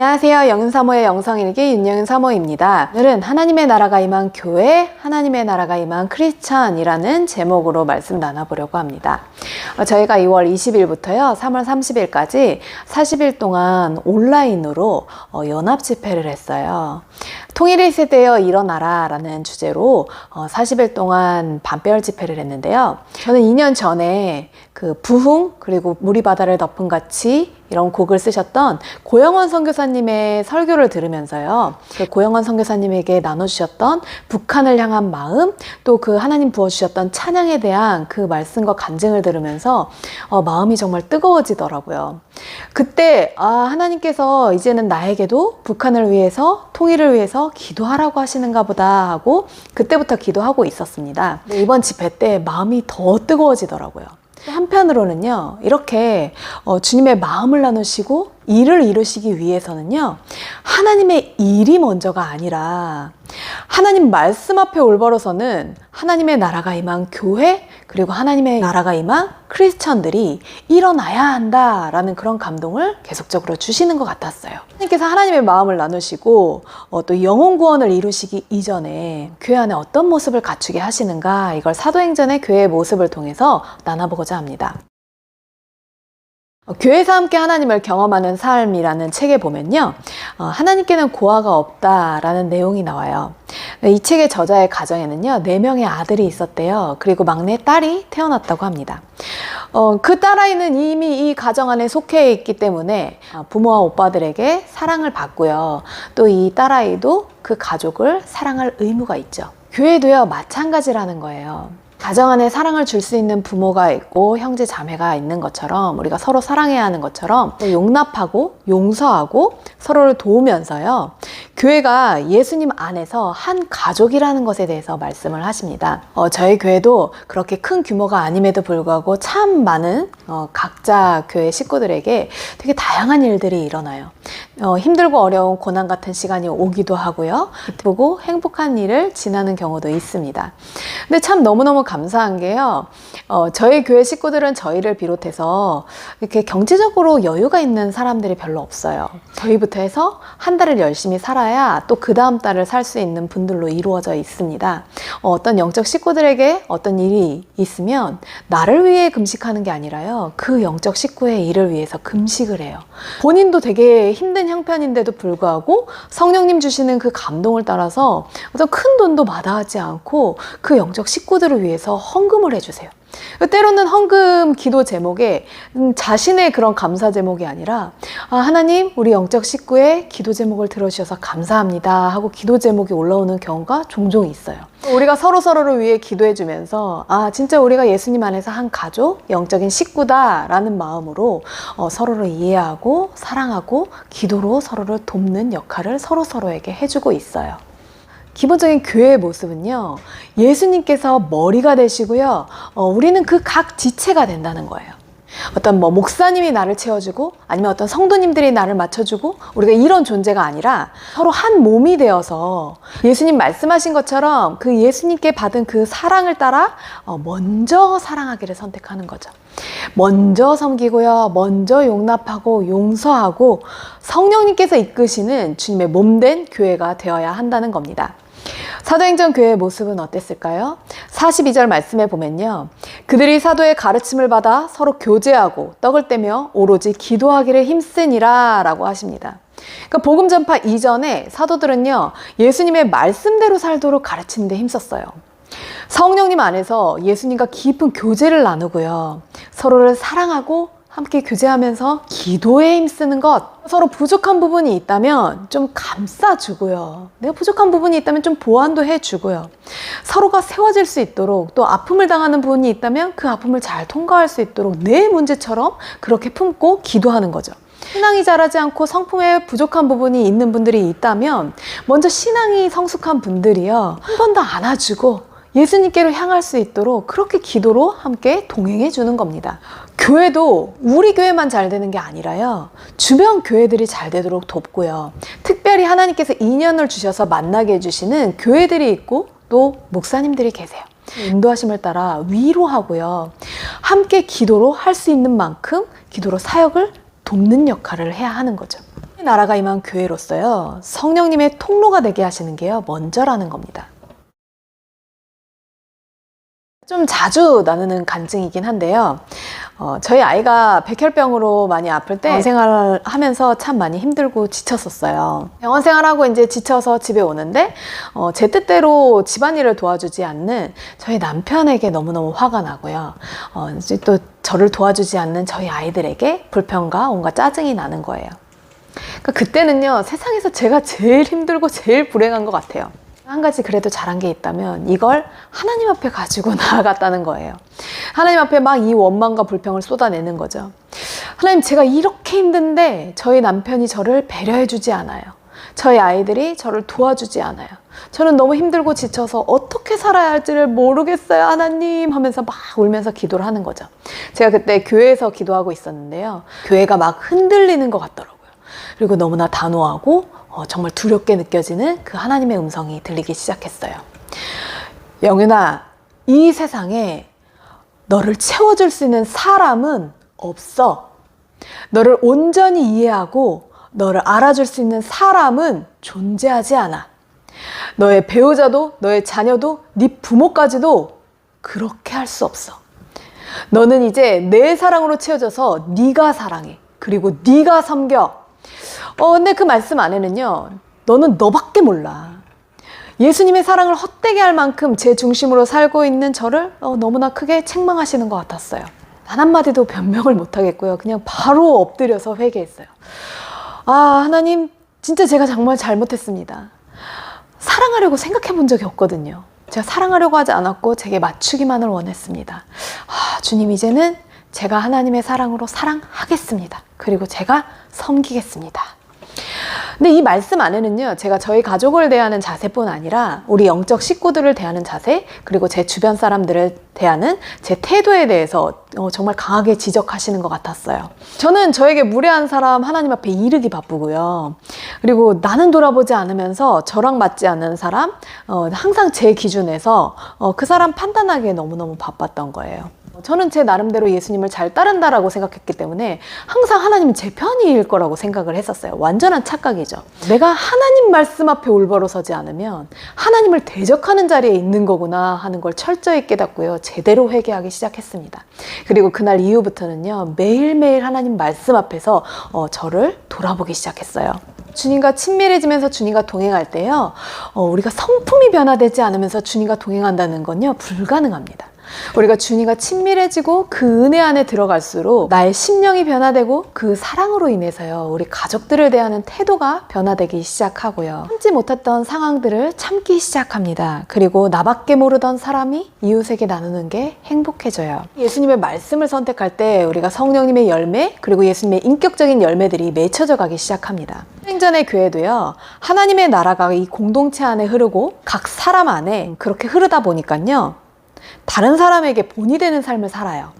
안녕하세요. 영은사모의 영성일기 윤영은 사모입니다. 오늘은 하나님의 나라가 임한 교회, 하나님의 나라가 임한 크리스천이라는 제목으로 말씀 나눠보려고 합니다. 어, 저희가 2월 20일부터요, 3월 30일까지 40일 동안 온라인으로 어, 연합 집회를 했어요. 통일의 세대여 일어나라 라는 주제로 어, 40일 동안 반배열 집회를 했는데요. 저는 2년 전에 그 부흥 그리고 물이 바다를 덮은 같이 이런 곡을 쓰셨던 고영원 선교사님의 설교를 들으면서요. 그 고영원 선교사님에게 나눠주셨던 북한을 향한 마음, 또 그 하나님 부어주셨던 찬양에 대한 그 말씀과 간증을 들으면서 어, 마음이 정말 뜨거워지더라고요. 그때 아 하나님께서 이제는 나에게도 북한을 위해서 통일을 위해서 기도하라고 하시는가 보다 하고 그때부터 기도하고 있었습니다. 이번 집회 때 마음이 더 뜨거워지더라고요. 한편으로는요, 이렇게 어, 주님의 마음을 나누시고 일을 이루시기 위해서는요, 하나님의 일이 먼저가 아니라 하나님 말씀 앞에 올바로서는 하나님의 나라가 임한 교회, 그리고 하나님의 나라가 임한 크리스천들이 일어나야 한다라는 그런 감동을 계속적으로 주시는 것 같았어요. 하나님께서 하나님의 마음을 나누시고 어, 또 영혼 구원을 이루시기 이전에 교회 안에 어떤 모습을 갖추게 하시는가 이걸 사도행전의 교회의 모습을 통해서 나눠보고자 합니다. 어, 교회에서 함께 하나님을 경험하는 삶이라는 책에 보면요. 어, 하나님께는 고아가 없다라는 내용이 나와요. 이 책의 저자의 가정에는요, 네 명의 아들이 있었대요. 그리고 막내 딸이 태어났다고 합니다. 어, 그 딸아이는 이미 이 가정 안에 속해 있기 때문에 어, 부모와 오빠들에게 사랑을 받고요. 또 이 딸아이도 그 가족을 사랑할 의무가 있죠. 교회도요, 마찬가지라는 거예요. 가정 안에 사랑을 줄 수 있는 부모가 있고 형제 자매가 있는 것처럼 우리가 서로 사랑해야 하는 것처럼 용납하고 용서하고 서로를 도우면서요. 교회가 예수님 안에서 한 가족이라는 것에 대해서 말씀을 하십니다. 어, 저희 교회도 그렇게 큰 규모가 아님에도 불구하고 참 많은 어, 각자 교회 식구들에게 되게 다양한 일들이 일어나요. 어, 힘들고 어려운 고난 같은 시간이 오기도 하고요. 보고 행복한 일을 지나는 경우도 있습니다. 근데 참 너무너무 감사한 게요. 어, 저희 교회 식구들은 저희를 비롯해서 이렇게 경제적으로 여유가 있는 사람들이 별로 없어요. 저희부터 해서 한 달을 열심히 살아야 또 그 다음 달을 살 수 있는 분들로 이루어져 있습니다. 어, 어떤 영적 식구들에게 어떤 일이 있으면 나를 위해 금식하는 게 아니라요. 그 영적 식구의 일을 위해서 금식을 해요. 본인도 되게 힘든 형편인데도 불구하고 성령님 주시는 그 감동을 따라서 어떤 큰 돈도 마다하지 않고 그 영적 식구들을 위해서 헌금을 해주세요. 때로는 헌금 기도 제목에 음, 자신의 그런 감사 제목이 아니라 아, 하나님 우리 영적 식구의 기도 제목을 들어주셔서 감사합니다 하고 기도 제목이 올라오는 경우가 종종 있어요. 우리가 서로 서로를 위해 기도해 주면서 아 진짜 우리가 예수님 안에서 한 가족 영적인 식구다라는 마음으로 어, 서로를 이해하고 사랑하고 기도로 서로를 돕는 역할을 서로 서로에게 해주고 있어요. 기본적인 교회의 모습은요, 예수님께서 머리가 되시고요, 어, 우리는 그 각 지체가 된다는 거예요. 어떤 뭐 목사님이 나를 채워주고 아니면 어떤 성도님들이 나를 맞춰주고 우리가 이런 존재가 아니라 서로 한 몸이 되어서 예수님 말씀하신 것처럼 그 예수님께 받은 그 사랑을 따라 어, 먼저 사랑하기를 선택하는 거죠. 먼저 섬기고요. 먼저 용납하고 용서하고 성령님께서 이끄시는 주님의 몸 된 교회가 되어야 한다는 겁니다. 사도행전 교회의 모습은 어땠을까요? 42절 말씀에 보면요. 그들이 사도의 가르침을 받아 서로 교제하고 떡을 떼며 오로지 기도하기를 힘쓰니라 라고 하십니다. 그러니까 복음 전파 이전에 사도들은요. 예수님의 말씀대로 살도록 가르치는 데 힘썼어요. 성령님 안에서 예수님과 깊은 교제를 나누고요. 서로를 사랑하고 함께 교제하면서 기도에 힘쓰는 것. 서로 부족한 부분이 있다면 좀 감싸주고요. 내가 부족한 부분이 있다면 좀 보완도 해주고요. 서로가 세워질 수 있도록 또 아픔을 당하는 부분이 있다면 그 아픔을 잘 통과할 수 있도록 내 문제처럼 그렇게 품고 기도하는 거죠. 신앙이 자라지 않고 성품에 부족한 부분이 있는 분들이 있다면 먼저 신앙이 성숙한 분들이요. 한 번 더 안아주고 예수님께로 향할 수 있도록 그렇게 기도로 함께 동행해 주는 겁니다. 교회도 우리 교회만 잘 되는 게 아니라요. 주변 교회들이 잘 되도록 돕고요. 특별히 하나님께서 인연을 주셔서 만나게 해주시는 교회들이 있고 또 목사님들이 계세요. 인도하심을 따라 위로하고요. 함께 기도로 할 수 있는 만큼 기도로 사역을 돕는 역할을 해야 하는 거죠. 나라가 임한 교회로서요. 성령님의 통로가 되게 하시는 게요. 먼저라는 겁니다. 좀 자주 나누는 간증이긴 한데요. 어, 저희 아이가 백혈병으로 많이 아플 때 병원 생활을 하면서 참 많이 힘들고 지쳤었어요. 병원 생활하고 이제 지쳐서 집에 오는데 어, 제 뜻대로 집안일을 도와주지 않는 저희 남편에게 너무너무 화가 나고요. 어, 이제 또 저를 도와주지 않는 저희 아이들에게 불평과 온갖 짜증이 나는 거예요. 그러니까 그때는요 세상에서 제가 제일 힘들고 제일 불행한 것 같아요. 한 가지 그래도 잘한 게 있다면 이걸 하나님 앞에 가지고 나아갔다는 거예요. 하나님 앞에 막 이 원망과 불평을 쏟아내는 거죠. 하나님 제가 이렇게 힘든데 저희 남편이 저를 배려해 주지 않아요. 저희 아이들이 저를 도와주지 않아요. 저는 너무 힘들고 지쳐서 어떻게 살아야 할지를 모르겠어요, 하나님 하면서 막 울면서 기도를 하는 거죠. 제가 그때 교회에서 기도하고 있었는데요. 교회가 막 흔들리는 것 같더라고요. 그리고 너무나 단호하고 어, 정말 두렵게 느껴지는 그 하나님의 음성이 들리기 시작했어요. 영윤아, 이 세상에 너를 채워줄 수 있는 사람은 없어. 너를 온전히 이해하고 너를 알아줄 수 있는 사람은 존재하지 않아. 너의 배우자도 너의 자녀도 네 부모까지도 그렇게 할 수 없어. 너는 이제 내 사랑으로 채워져서 네가 사랑해. 그리고 네가 섬겨. 어, 근데 그 말씀 안에는요. 너는 너밖에 몰라. 예수님의 사랑을 헛되게 할 만큼 제 중심으로 살고 있는 저를 어, 너무나 크게 책망하시는 것 같았어요. 단 한마디도 변명을 못 하겠고요. 그냥 바로 엎드려서 회개했어요. 아, 하나님, 진짜 제가 정말 잘못했습니다. 사랑하려고 생각해 본 적이 없거든요. 제가 사랑하려고 하지 않았고 제게 맞추기만을 원했습니다. 아, 주님, 이제는 제가 하나님의 사랑으로 사랑하겠습니다. 그리고 제가 섬기겠습니다. 근데 이 말씀 안에는요, 제가 저희 가족을 대하는 자세뿐 아니라 우리 영적 식구들을 대하는 자세, 그리고 제 주변 사람들을 대하는 제 태도에 대해서 어, 정말 강하게 지적하시는 것 같았어요. 저는 저에게 무례한 사람 하나님 앞에 이르기 바쁘고요. 그리고 나는 돌아보지 않으면서 저랑 맞지 않는 사람, 어, 항상 제 기준에서 어, 그 사람 판단하기에 너무너무 바빴던 거예요. 저는 제 나름대로 예수님을 잘 따른다라고 생각했기 때문에 항상 하나님은 제 편일 거라고 생각을 했었어요. 완전한 착각이죠. 내가 하나님 말씀 앞에 올바로 서지 않으면 하나님을 대적하는 자리에 있는 거구나 하는 걸 철저히 깨닫고요. 제대로 회개하기 시작했습니다. 그리고 그날 이후부터는요. 매일매일 하나님 말씀 앞에서 어, 저를 돌아보기 시작했어요. 주님과 친밀해지면서 주님과 동행할 때요, 어, 우리가 성품이 변화되지 않으면서 주님과 동행한다는 건요, 불가능합니다. 우리가 주님과 친밀해지고 그 은혜 안에 들어갈수록 나의 심령이 변화되고 그 사랑으로 인해서요, 우리 가족들을 대하는 태도가 변화되기 시작하고요. 참지 못했던 상황들을 참기 시작합니다. 그리고 나밖에 모르던 사람이 이웃에게 나누는 게 행복해져요. 예수님의 말씀을 선택할 때 우리가 성령님의 열매, 그리고 예수님의 인격적인 열매들이 맺혀져 가기 시작합니다. 생전의 교회도요, 하나님의 나라가 이 공동체 안에 흐르고 각 사람 안에 그렇게 흐르다 보니까요, 다른 사람에게 본이 되는 삶을 살아요.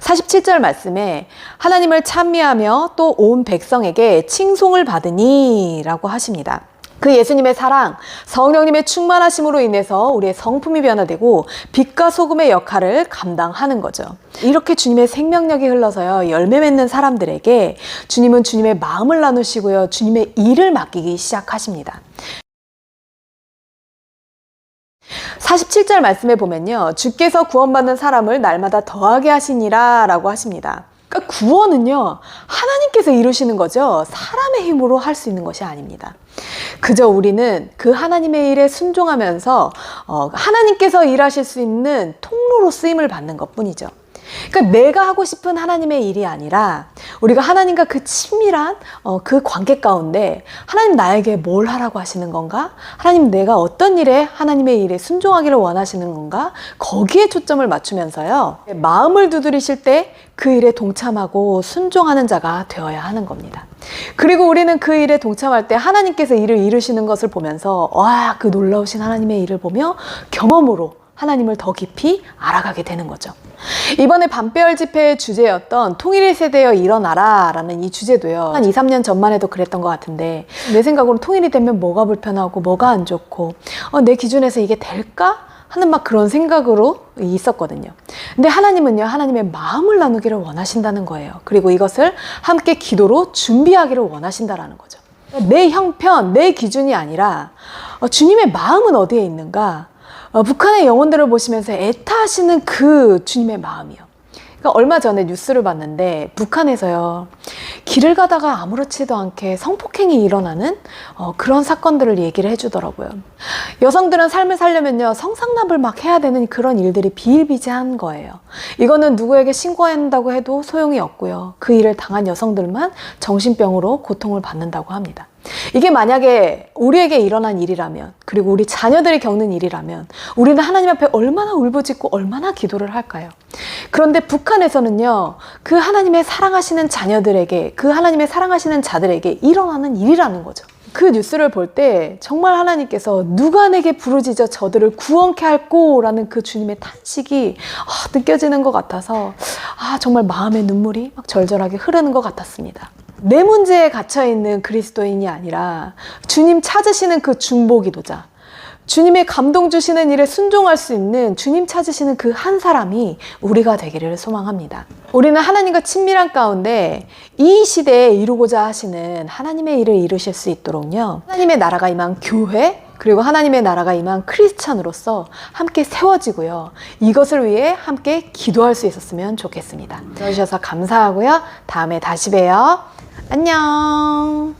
47절 말씀에 하나님을 찬미하며 또 온 백성에게 칭송을 받으니 라고 하십니다. 그 예수님의 사랑, 성령님의 충만하심으로 인해서 우리의 성품이 변화되고 빛과 소금의 역할을 감당하는 거죠. 이렇게 주님의 생명력이 흘러서요, 열매 맺는 사람들에게 주님은 주님의 마음을 나누시고요, 주님의 일을 맡기기 시작하십니다. 47절 말씀에 보면요. 주께서 구원받는 사람을 날마다 더하게 하시니라 라고 하십니다. 그러니까 구원은요. 하나님께서 이루시는 거죠. 사람의 힘으로 할 수 있는 것이 아닙니다. 그저 우리는 그 하나님의 일에 순종하면서 어, 하나님께서 일하실 수 있는 통로로 쓰임을 받는 것 뿐이죠. 그러니까 내가 하고 싶은 하나님의 일이 아니라 우리가 하나님과 그 친밀한 어, 그 관계 가운데 하나님 나에게 뭘 하라고 하시는 건가? 하나님 내가 어떤 일에 하나님의 일에 순종하기를 원하시는 건가? 거기에 초점을 맞추면서요. 마음을 두드리실 때 그 일에 동참하고 순종하는 자가 되어야 하는 겁니다. 그리고 우리는 그 일에 동참할 때 하나님께서 일을 이루시는 것을 보면서 와, 그 놀라우신 하나님의 일을 보며 경험으로 하나님을 더 깊이 알아가게 되는 거죠. 이번에 밤배열 집회의 주제였던 통일의 세대여 일어나라 라는 이 주제도요. 한 2, 3년 전만 해도 그랬던 것 같은데 내 생각으로 통일이 되면 뭐가 불편하고 뭐가 안 좋고 어, 내 기준에서 이게 될까? 하는 막 그런 생각으로 있었거든요. 근데 하나님은요, 하나님의 마음을 나누기를 원하신다는 거예요. 그리고 이것을 함께 기도로 준비하기를 원하신다라는 거죠. 내 형편, 내 기준이 아니라 어, 주님의 마음은 어디에 있는가? 어, 북한의 영혼들을 보시면서 애타하시는 그 주님의 마음이요. 그러니까 얼마 전에 뉴스를 봤는데 북한에서요 길을 가다가 아무렇지도 않게 성폭행이 일어나는 어, 그런 사건들을 얘기를 해주더라고요. 여성들은 삶을 살려면요 성상납을 막 해야 되는 그런 일들이 비일비재한 거예요. 이거는 누구에게 신고한다고 해도 소용이 없고요. 그 일을 당한 여성들만 정신병으로 고통을 받는다고 합니다. 이게 만약에 우리에게 일어난 일이라면, 그리고 우리 자녀들이 겪는 일이라면, 우리는 하나님 앞에 얼마나 울부짖고 얼마나 기도를 할까요? 그런데 북한에서는요, 그 하나님의 사랑하시는 자녀들에게, 그 하나님의 사랑하시는 자들에게 일어나는 일이라는 거죠. 그 뉴스를 볼 때 정말 하나님께서 누가 내게 부르짖어 저들을 구원케 할꼬라는 그 주님의 탄식이 아, 느껴지는 것 같아서 아, 정말 마음의 눈물이 막 절절하게 흐르는 것 같았습니다. 내 문제에 갇혀 있는 그리스도인이 아니라 주님 찾으시는 그 중보 기도자, 주님의 감동 주시는 일에 순종할 수 있는 주님 찾으시는 그 한 사람이 우리가 되기를 소망합니다. 우리는 하나님과 친밀한 가운데 이 시대에 이루고자 하시는 하나님의 일을 이루실 수 있도록요. 하나님의 나라가 임한 교회, 그리고 하나님의 나라가 임한 크리스찬으로서 함께 세워지고요. 이것을 위해 함께 기도할 수 있었으면 좋겠습니다. 들어주셔서 감사하고요. 다음에 다시 봬요. 안녕.